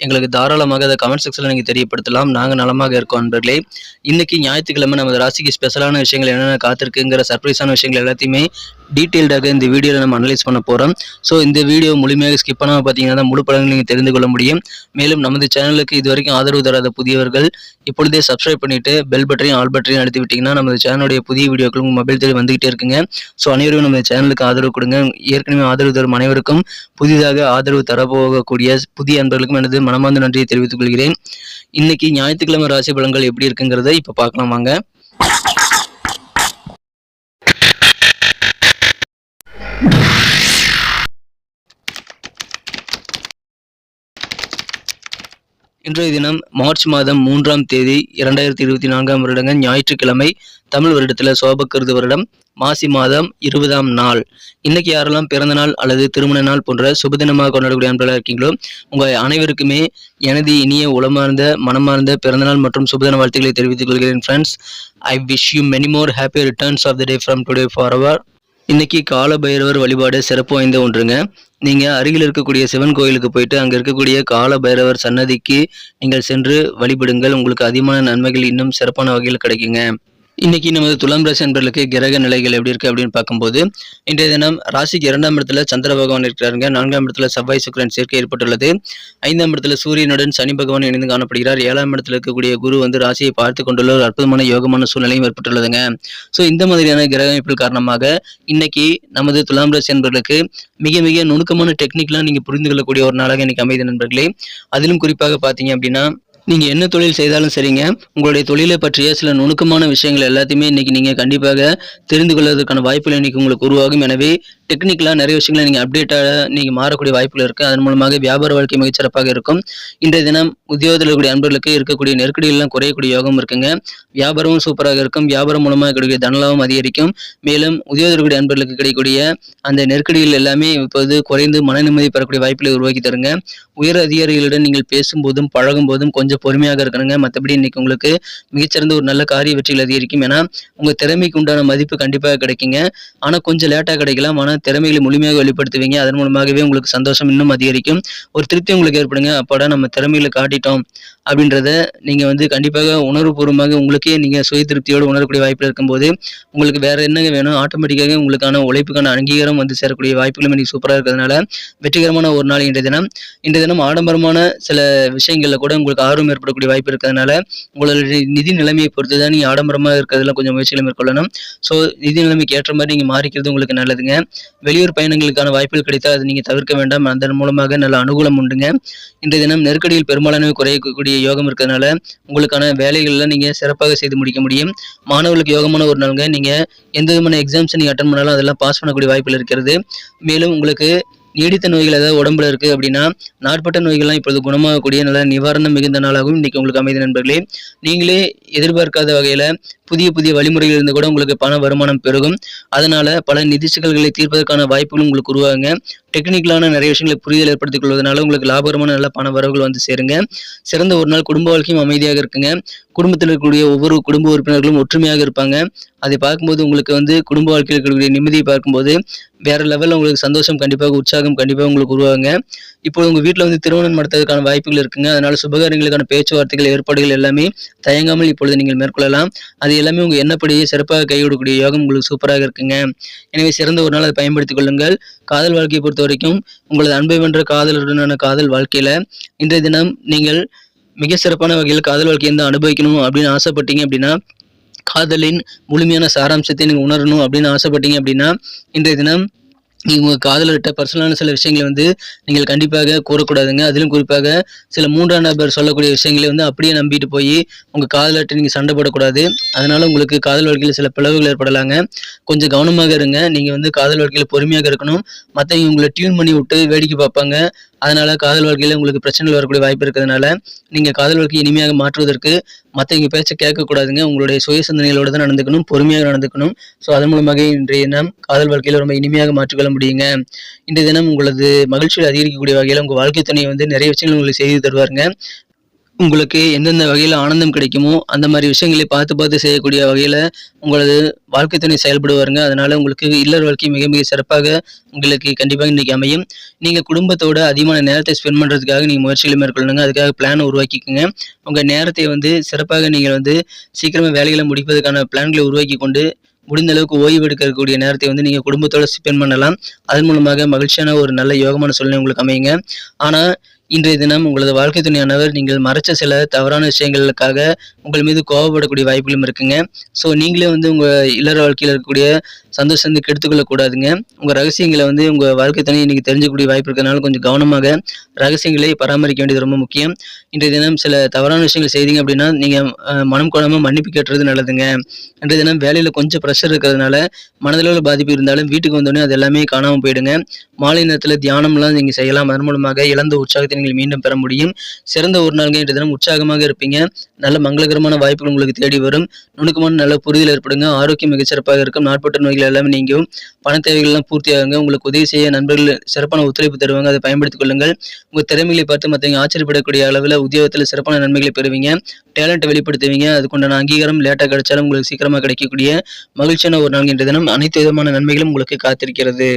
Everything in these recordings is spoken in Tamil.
எங்களுக்கு தாராளமாக அதை கமெண்ட் செக்ஷனில் நீங்கள் தெரியப்படுத்தலாம். நாங்கள் நலமாக இருக்கோம் நண்பர்களே. இன்றைக்கி ஞாயிற்றுக்கிழமை நமது ராசிக்கு ஸ்பெஷலான விஷயங்கள் என்னென்ன காத்திருக்குங்கிற சர்ப்ரைஸான விஷயங்கள் எல்லாத்தையுமே டீட்டெயில்டாக இந்த வீடியோவில் நம்ம அனலைஸ் பண்ண போகிறோம் ஸோ இந்த வீடியோ முழுமையாக ஸ்கிப் பண்ணாமல் பார்த்தீங்கன்னா தான் முழு படங்கள் நீங்கள் தெரிந்து கொள்ள முடியும். மேலும் நமது சேனலுக்கு இது வரைக்கும் ஆதரவு தராத புதியவர்கள் இப்பொழுதே சப்ஸ்கிரைப் பண்ணிவிட்டு பெல் பட்டனையும் ஆல் பட்டனையும் அழுத்தி விட்டிங்கன்னா நமது சேனலுடைய புதிய வீடியோக்கள் உங்கள் மொபைல் தேடி வந்துகிட்டே இருக்குங்க. ஸோ அனைவரும் நமது சேனலுக்கு ஆதரவு கொடுங்க. ஏற்கனவே ஆதரவு தரும் அனைவருக்கும் புதிதாக ஆதரவு தரப்போகக்கூடிய புதிய அன்பர்களுக்கும் எனது மனமார்ந்த நன்றியை தெரிவித்துக் கொள்கிறேன். இன்னைக்கு ஞாயிற்றுக்கிழமை ராசி பலன்கள் எப்படி இருக்குங்கிறத இப்போ பார்க்கலாம் வாங்க. இன்றைய தினம் மார்ச் மாதம் மூன்றாம் தேதி இரண்டாயிரத்தி இருபத்தி நான்காம் வருடங்க ஞாயிற்றுக்கிழமை தமிழ் வருடத்தில் சோபக்கிருது வருடம் மாசி மாதம் இருபதாம் நாள். இன்னைக்கு யாரெல்லாம் பிறந்த நாள் அல்லது திருமண நாள் போன்ற சுபதினமாக கொண்டாடக்கூடிய அன்பர்களாக இருக்கீங்களோ உங்கள் அனைவருக்குமே எனது இனிய உளமார்ந்த மனமார்ந்த பிறந்தநாள் மற்றும் சுபதின வாழ்த்துக்களை தெரிவித்துக் கொள்கிறேன் friends I wish you many more happy returns of the day from today for அவர் இன்றைக்கி கால பைரவர் வழிபாடு சிறப்பு வாய்ந்த ஒன்றுங்க. நீங்கள் அருகில் இருக்கக்கூடிய சிவன் கோயிலுக்கு போயிட்டு அங்கே இருக்கக்கூடிய கால பைரவர் சன்னதிக்கு நீங்கள் சென்று வழிபடுங்கள். உங்களுக்கு அதிகமான நன்மைகள் இன்னும் சிறப்பான வகையில் கிடைக்குங்க. இன்னைக்கு நமது துலாம் ராசி அன்பர்களுக்கு கிரக நிலைகள் எப்படி இருக்கு அப்படின்னு பார்க்கும்போது இன்றைய தினம் ராசிக்கு இரண்டாம் இடத்துல சந்திர பகவான் இருக்கிறாருங்க. நான்காம் இடத்துல செவ்வாய் சுக்கரன் சேர்க்கை ஏற்பட்டுள்ளது. ஐந்தாம் இடத்துல சூரியனுடன் சனி பகவான் இணைந்து காணப்படுகிறார். ஏழாம் இடத்துல இருக்கக்கூடிய குரு வந்து ராசியை பார்த்து கொண்டுள்ள ஒரு அற்புதமான யோகமான சூழ்நிலையும் ஏற்பட்டுள்ளதுங்க. ஸோ இந்த மாதிரியான கிரக அமைப்புகள் காரணமாக இன்னைக்கு நமது துலாம் ராசி அன்பர்களுக்கு மிக மிக நுணுக்கமான டெக்னிக்லாம் நீங்க புரிந்து கொள்ளக்கூடிய ஒரு நாளாக இன்னைக்கு அமைதி நண்பர்களே. அதிலும் குறிப்பாக பார்த்தீங்க அப்படின்னா நீங்கள் என்ன தொழில் செய்தாலும் சரிங்க. உங்களுடைய தொழிலை பற்றிய சில நுணுக்கமான விஷயங்கள் எல்லாத்தையுமே இன்றைக்கி நீங்கள் கண்டிப்பாக தெரிந்து கொள்வதற்கான வாய்ப்புகள் இன்றைக்கி உங்களுக்கு உருவாகும். எனவே டெக்னிக்கலாக நிறைய விஷயங்களை நீங்கள் அப்டேட்டாக நீங்கள் மாறக்கூடிய வாய்ப்புகள் இருக்குது அதன் மூலமாக வியாபார வாழ்க்கை மிகச்சிறப்பாக இருக்கும். இன்றைய தினம் உத்தியோகத்தில் இருக்கக்கூடிய அன்பர்களுக்கு இருக்கக்கூடிய நெருக்கடிகள்லாம் குறையக்கூடிய யோகம் இருக்குங்க. வியாபாரமும் சூப்பராக இருக்கும். வியாபாரம் மூலமாக கிடைக்கக்கூடிய தனலாவும் அதிகரிக்கும். மேலும் உத்தியோகத்தில் இருக்கக்கூடிய அன்பர்களுக்கு கிடைக்கக்கூடிய அந்த நெருக்கடிகள் எல்லாமே இப்போது குறைந்து மன நிம்மதி பெறக்கூடிய வாய்ப்புகளை உருவாக்கி தருங்க. உயர் அதிகாரிகளுடன் நீங்கள் பேசும்போதும் பழகும் போதும் கொஞ்சம் பொறுமையாக இருக்கணுங்க. மற்றபடி இன்னைக்கு உங்களுக்கு மிகச்சிறந்த ஒரு நல்ல காரிய வெற்றிகள் அதிகரிக்கும். ஏன்னா உங்கள் திறமைக்கு உண்டான மதிப்பு கண்டிப்பாக கிடைக்குங்க. ஆனால் கொஞ்சம் லேட்டாக கிடைக்கலாம். ஆனால் திறமைகளை முழுமையாக வெளிப்படுத்துவீங்க. அதன் மூலமாகவே உங்களுக்கு சந்தோஷம் இன்னும் அதிகரிக்கும். ஒரு திருப்தி உங்களுக்கு ஏற்படுங்க. அப்பாடா நம்ம திறமைகளை காட்டிட்டோம் அப்படின்றத நீங்கள் வந்து கண்டிப்பாக உணர்வுபூர்வமாக உங்களுக்கே நீங்கள் சுய திருப்தியோடு உணரக்கூடிய வாய்ப்பில் இருக்கும்போது உங்களுக்கு வேற என்னங்க வேணும்? ஆட்டோமேட்டிக்காக உங்களுக்கான உழைப்புக்கான அங்கீகாரம் வந்து சேரக்கூடிய வாய்ப்புகளும் இன்னைக்கு சூப்பராக இருக்கிறதுனால வெற்றிகரமான ஒரு நாள் இன்றைய தினம். இன்றைய தினம் ஆடம்பரமான சில விஷயங்களில் கூட உங்களுக்கு ஆர்வம் ஏற்படக்கூடிய வாய்ப்பு இருக்கிறதுனால உங்களுடைய நிதி நிலைமையை பொறுத்து தான் நீங்கள் ஆடம்பரமாக இருக்கிறதுல கொஞ்சம் முயற்சிகளை மேற்கொள்ளணும். ஸோ நிதி நிலைமைக்கு ஏற்ற மாதிரி நீங்கள் மாறிக்கிறது உங்களுக்கு நல்லதுங்க. வெளியூர் பயணங்களுக்கான வாய்ப்புகள் கிடைத்தால் அதை நீங்கள் தவிர்க்க வேண்டாம். அதன் மூலமாக நல்ல அனுகூலம் உண்டுங்க. இன்றைய தினம் நெருக்கடியில் பெரும்பாலானவை குறையக்கூடிய யோகம் இருக்கிறதுனால உங்களுக்கான வேலைகள்லாம் நீங்கள் சிறப்பாக செய்து முடிக்க முடியும். மாணவர்களுக்கு யோகமான ஒரு நாளுங்க. நீங்கள் எந்த விதமான எக்ஸாம்ஸ் நீங்கள் அட்டன் பண்ணாலும் அதெல்லாம் பாஸ் பண்ணக்கூடிய வாய்ப்புகள் இருக்கிறது. மேலும் உங்களுக்கு நீடித்த நோய்கள் ஏதாவது உடம்புல இருக்கு அப்படின்னா நாட்பட்ட நோய்கள்லாம் இப்பொழுது குணமாகக்கூடிய நல்ல நிவாரணம் மிகுந்த நாளாகவும் இன்றைக்கி உங்களுக்கு அமைதி நண்பர்களே. நீங்களே எதிர்பார்க்காத வகையில் புதிய புதிய வழிமுறைகள் இருந்து கூட உங்களுக்கு பண வருமானம் பெருகும். அதனால பல நிதி சிக்கல்களை தீர்ப்பதற்கான வாய்ப்புகளும் உங்களுக்கு உருவாங்க டெக்னிக்கலான நிறைய விஷயங்களை புரிதல் ஏற்படுத்திக் கொள்வதனால உங்களுக்கு லாபகரமான நல்ல பண வரவுகள் வந்து சேருங்க. சிறந்த ஒரு நாள் குடும்ப வாழ்க்கையும் அமைதியாக இருக்குங்க. குடும்பத்தில் இருக்கக்கூடிய ஒவ்வொரு குடும்ப உறுப்பினர்களும் ஒற்றுமையாக இருப்பாங்க. அதை பார்க்கும்போது உங்களுக்கு வந்து குடும்ப வாழ்க்கையில் இருக்கக்கூடிய நிம்மதியை பார்க்கும்போது வேற லெவலில் உங்களுக்கு சந்தோஷம் கண்டிப்பாக உற்சாகம் கண்டிப்பாக உங்களுக்கு உருவாங்க இப்போ உங்கள் வீட்டில் வந்து திருமணம் நடத்துவதற்கான வாய்ப்புகள் இருக்குங்க. அதனால் சுபகாரியங்களுக்கான பேச்சுவார்த்தைகள் ஏற்பாடுகள் எல்லாமே தயங்காமல் இப்பொழுது நீங்கள் மேற்கொள்ளலாம். அது எல்லாமே உங்கள் எண்ணப்படியே சிறப்பாக கைவிடக்கூடிய யோகம் உங்களுக்கு சூப்பராக இருக்குங்க. எனவே சிறந்த ஒரு நாள் அதை பயன்படுத்திக் கொள்ளுங்கள். காதல் வாழ்க்கையை பொறுத்த வரைக்கும் உங்களது அன்பை வென்ற காதலுடனான காதல் வாழ்க்கையில் இன்றைய தினம் நீங்கள் மிக சிறப்பான வகையில் காதல் வாழ்க்கையை வந்து அனுபவிக்கணும் அப்படின்னு ஆசைப்பட்டீங்க அப்படின்னா காதலின் முழுமையான சாராம்சத்தை நீங்கள் உணரணும் அப்படின்னு ஆசைப்பட்டீங்க அப்படின்னா இன்றைய தினம் நீங்கள் உங்கள் காதலர்கிட்ட பர்சனலான சில விஷயங்களை வந்து நீங்கள் கண்டிப்பாக கூறக்கூடாதுங்க. அதிலும் குறிப்பாக சில மூன்றாம் நபர் சொல்லக்கூடிய விஷயங்களை வந்து அப்படியே நம்பிட்டு போய் உங்கள் காதலர்கிட்ட நீங்கள் சண்டை போடக்கூடாது. அதனால் உங்களுக்கு காதல் வாழ்க்கையில் சில பிளவுகள் ஏற்படலாங்க. கொஞ்சம் கவனமாக இருங்க. நீங்கள் வந்து காதல் வாழ்க்கையில் பொறுமையாக இருக்கணும். மற்றவங்க உங்களை டியூன் பண்ணி விட்டு வேடிக்கை பார்ப்பாங்க. அதனால காதல் வாழ்க்கையில் உங்களுக்கு பிரச்சனைகள் வரக்கூடிய வாய்ப்பு இருக்கிறதுனால நீங்கள் காதல் வாழ்க்கையை இனிமையாக மாற்றுவதற்கு மற்றவங்க பேச்சை கேட்கக்கூடாதுங்க. உங்களுடைய சுய சிந்தனைகளோடு தான் நடந்துக்கணும் பொறுமையாக நடந்துக்கணும். ஸோ அதன் மூலமாக இன்றைய தினம் காதல் வாழ்க்கையில் ரொம்ப இனிமையாக மாற்றிக்கொள்ள முடியுங்க. இன்றைய தினம் உங்களது மகிழ்ச்சியை அதிகரிக்கக்கூடிய வகையில் உங்கள் வாழ்க்கை துணையை வந்து நிறைய விஷயங்கள் உங்களுக்கு செய்து தருவாருங்க. உங்களுக்கு எந்தெந்த வகையில் ஆனந்தம் கிடைக்குமோ அந்த மாதிரி விஷயங்களை பார்த்து பார்த்து செய்யக்கூடிய வகையில் உங்களது வாழ்க்கை துணை செயல்படுவாருங்க. அதனால உங்களுக்கு இல்லற வாழ்க்கை மிக மிக சிறப்பாக உங்களுக்கு கண்டிப்பாக இன்றைக்கி அமையும். நீங்கள் குடும்பத்தோட அதிகமான நேரத்தை ஸ்பெண்ட் பண்ணுறதுக்காக நீங்கள் முயற்சிகளை மேற்கொள்ளணுங்க அதுக்காக பிளானை உருவாக்கிக்கோங்க. உங்கள் நேரத்தை வந்து சிறப்பாக நீங்கள் வந்து சீக்கிரமாக வேலைகளை முடிப்பதற்கான பிளான்களை உருவாக்கி கொண்டு முடிந்த அளவுக்கு ஓய்வு எடுக்கக்கூடிய நேரத்தை வந்து நீங்கள் குடும்பத்தோடு ஸ்பெண்ட் பண்ணலாம். அதன் மூலமாக மகிழ்ச்சியான ஒரு நல்ல யோகமான சூழ்நிலை உங்களுக்கு அமையுங்க. ஆனால் இன்றைய தினம் உங்களது வாழ்க்கை துணையானவர் நீங்கள் மறைச்ச சில தவறான விஷயங்களுக்காக உங்கள் மீது கோவப்படக்கூடிய வாய்ப்புகளும் இருக்குங்க. ஸோ நீங்களே வந்து உங்கள் இல்லற வாழ்க்கையில் இருக்கக்கூடிய சந்தோஷம் வந்து கெடுத்துக்கொள்ளக்கூடாதுங்க உங்கள் ரகசியங்களை வந்து உங்கள் வாழ்க்கை துணை இன்றைக்கி தெரிஞ்சக்கூடிய வாய்ப்பு இருக்கிறதுனால கொஞ்சம் கவனமாக ரகசியங்களை பராமரிக்க வேண்டியது ரொம்ப முக்கியம். இன்றைய தினம் சில தவறான விஷயங்கள் செய்தீங்க அப்படின்னா நீங்கள் மனம் கொடாமல் மன்னிப்பு கேட்டுறது நல்லதுங்க. இன்றைய தினம் வேலையில் கொஞ்சம் ப்ரெஷர் இருக்கிறதுனால மனதளவில் பாதிப்பு இருந்தாலும் வீட்டுக்கு வந்தோடனே அது எல்லாமே காணாமல் போயிடுங்க. மாலை நேரத்தில் தியானம்லாம் நீங்கள் செய்யலாம். அதன் மூலமாக இழந்த உற்சாகத்தை நீங்கள் மீண்டும் பெற முடியும். சிறந்த ஒரு நாள்கள் இன்று தினம். உற்சாகமாக இருப்பீங்க. நல்ல மங்களகரமான வாய்ப்புகள் உங்களுக்கு தேடி வரும். நுணுக்கமான நல்ல புரிதல் ஏற்படுங்க. ஆரோக்கியம் மிகச்சிறப்பாக இருக்கும். நாட்பட்ட நோய்கள் எல்லாமே நீங்கும். பண தேவைகள்லாம் பூர்த்தியாகுங்க. உங்களுக்கு உதவி செய்ய நண்பர்கள் சிறப்பான ஒத்துழைப்பு தருவாங்க. அதை பயன்படுத்திக் கொள்ளுங்கள். உங்கள் திறமைகளை பார்த்து மற்றவங்க ஆச்சரியப்படக்கூடிய அளவில் உத்தியோகத்தில் சிறப்பான நன்மைகளை பெறுவீங்க. டேலண்ட்டை வெளிப்படுத்துவீங்க. அதுக்குண்டான அங்கீகாரம் லேட்டாக கிடைச்சாலும் உங்களுக்கு சீக்கிரமாக கிடைக்கக்கூடிய மகிழ்ச்சியான ஒரு நாள் என்ற தினம். அனைத்து விதமான நன்மைகளும் உங்களுக்கு காத்திருக்கிறது.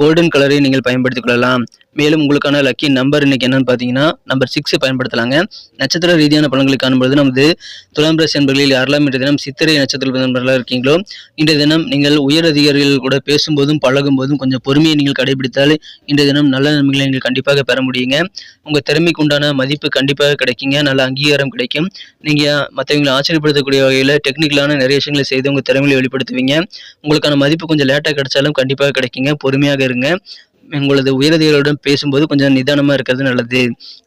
கோல்டன் கலரை நீங்கள் பயன்படுத்திக் கொள்ளலாம். மேலும் உங்களுக்கான லக்கி நம்பர் இன்னைக்கு என்னன்னு பார்த்தீங்கன்னா நம்பர் சிக்ஸ் பயன்படுத்தலாங்க. நட்சத்திர ரீதியான பலன்களை காணும்பொழுது நமது துலாம் ராசி என்பர்களில் யாரெல்லாம் இன்றைய தினம் சித்திரை நட்சத்திர நண்பர்களாக இருக்கீங்களோ? இன்றைய தினம் நீங்கள் உயர் அதிகாரிகள் கூட பேசும்போதும் பழகும் போதும் கொஞ்சம் பொறுமையை நீங்கள் கடைபிடித்தால் இன்றைய தினம் நல்ல நன்மைகளை நீங்கள் கண்டிப்பாக பெற முடியுங்க. உங்கள் திறமைக்கு உண்டான மதிப்பு கண்டிப்பாக கிடைக்குங்க. நல்ல அங்கீகாரம் கிடைக்கும். நீங்கள் மற்றவங்களை ஆச்சரியப்படுத்தக்கூடிய வகையில் டெக்னிக்கலான நிறைய விஷயங்களை செய்து உங்கள் திறமையை வெளிப்படுத்துவீங்க. உங்களுக்கான மதிப்பு கொஞ்சம் லேட்டாக கிடைச்சாலும் கண்டிப்பாக கிடைக்குங்க. பொறுமையாக இருங்க உங்களது உயரதிகளுடன் பேசும்போது கொஞ்சம் நிதானமாக இருக்கிறது நல்லது.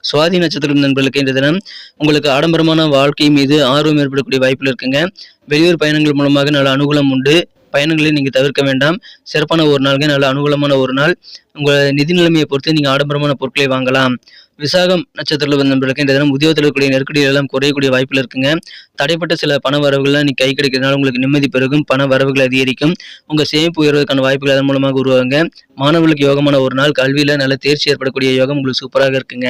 சுவாதி நட்சத்திரம் நண்பர்களுக்கு இந்த தினம் உங்களுக்கு ஆடம்பரமான வாழ்க்கை மீது ஆர்வம் ஏற்படக்கூடிய வாய்ப்பில் இருக்குங்க. வெளியூர் பயணங்கள் மூலமாக நல்ல அனுகூலம் உண்டு. பயணங்களை நீங்கள் தவிர்க்க வேண்டாம். சிறப்பான ஒரு நாள்கள் நல்ல அனுகூலமான ஒரு நாள். உங்கள் நிதி நிலைமையை பொறுத்து நீங்கள் ஆடம்பரமான பொருட்களை வாங்கலாம். விசாகம் நட்சத்திரத்தில் வந்த நண்பர்களுக்கு இந்த தினம் உத்தியோகத்தில் இருக்கக்கூடிய நெருக்கடிகள் எல்லாம் குறையக்கூடிய வாய்ப்பில் இருக்குங்க. தடைப்பட்ட சில பண வரவுகள்லாம் நீ கை கிடைக்கிறதுனால உங்களுக்கு நிம்மதி பெருகும் பண வரவுகள் அதிகரிக்கும். உங்கள் சேமிப்பு உயர்வதற்கான வாய்ப்புகள் அதன் மூலமாக உருவாங்க மாணவர்களுக்கு யோகமான ஒரு நாள். கல்வியில் நல்ல தேர்ச்சி ஏற்படக்கூடிய யோகம் உங்களுக்கு சூப்பராக இருக்குங்க.